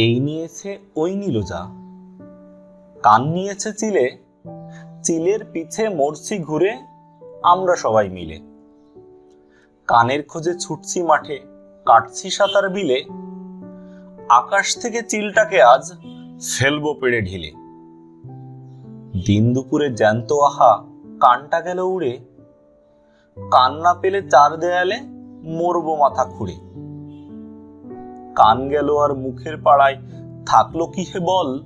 এই নিয়েছে, ওই নীলজা কান নিয়েছে চিলে, চিলের পিছে মরছি ঘুরে, আমরা সবাই মিলে। কানের খোঁজে ছুটছি মাঠে, কাটছি সাঁতার বিলে। আকাশ থেকে চিলটাকে আজ ফেলব পেড়ে ঢিলে। দিন দুপুরে জ্যান্ত আহা, কানটা গেল উড়ে। কান না পেলে চার দেয়ালে, মরবো মাথা খুঁড়ে। কান গেল আর মুখের পাড়ায়। থাকল কি হে বল?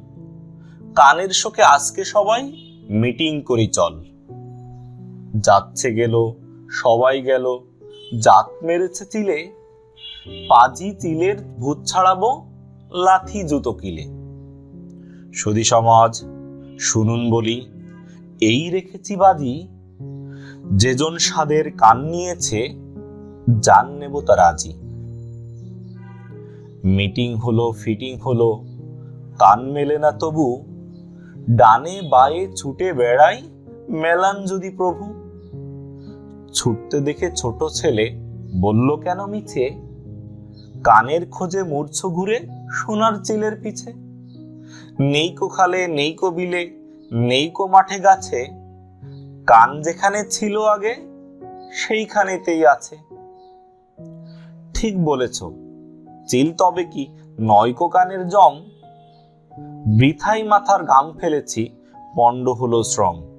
কানের শোকে আজকে সবাই মিটিং করি চল। যাচ্ছে গেল, সবাই গেল। জাত মেরেছে চিলে। পাজি চিলের ভূত ছাড়াবো লাথি জুতো কিলে। সুধী সমাজ, শুনুন বলি, এই রেখেছি বাজি। যেজন স্বাদের কান নিয়েছে, জান নেব তার আজি মিটিং হলো, ফিটিং হলো, কান মেলে না তবু, ডানে বায়ে ছুটে বেড়াই মেলান যদি প্রভু। ছুটতে দেখে ছোট ছেলে বলল, কেন মিছে? কানের খোঁজে মূর্ছ ঘুরে সোনার চিলের পিছে। নেইকো খালে, নেইকো বিলে, নেইকো মাঠে গাছে। কান যেখানে ছিল আগে, সেইখানেতেই আছে। ঠিক বলেছ। চিল তবে কি নয়কো কানের জং? বৃথাই মাথার গাম ফেলেছি পণ্ড হলো শ্রম।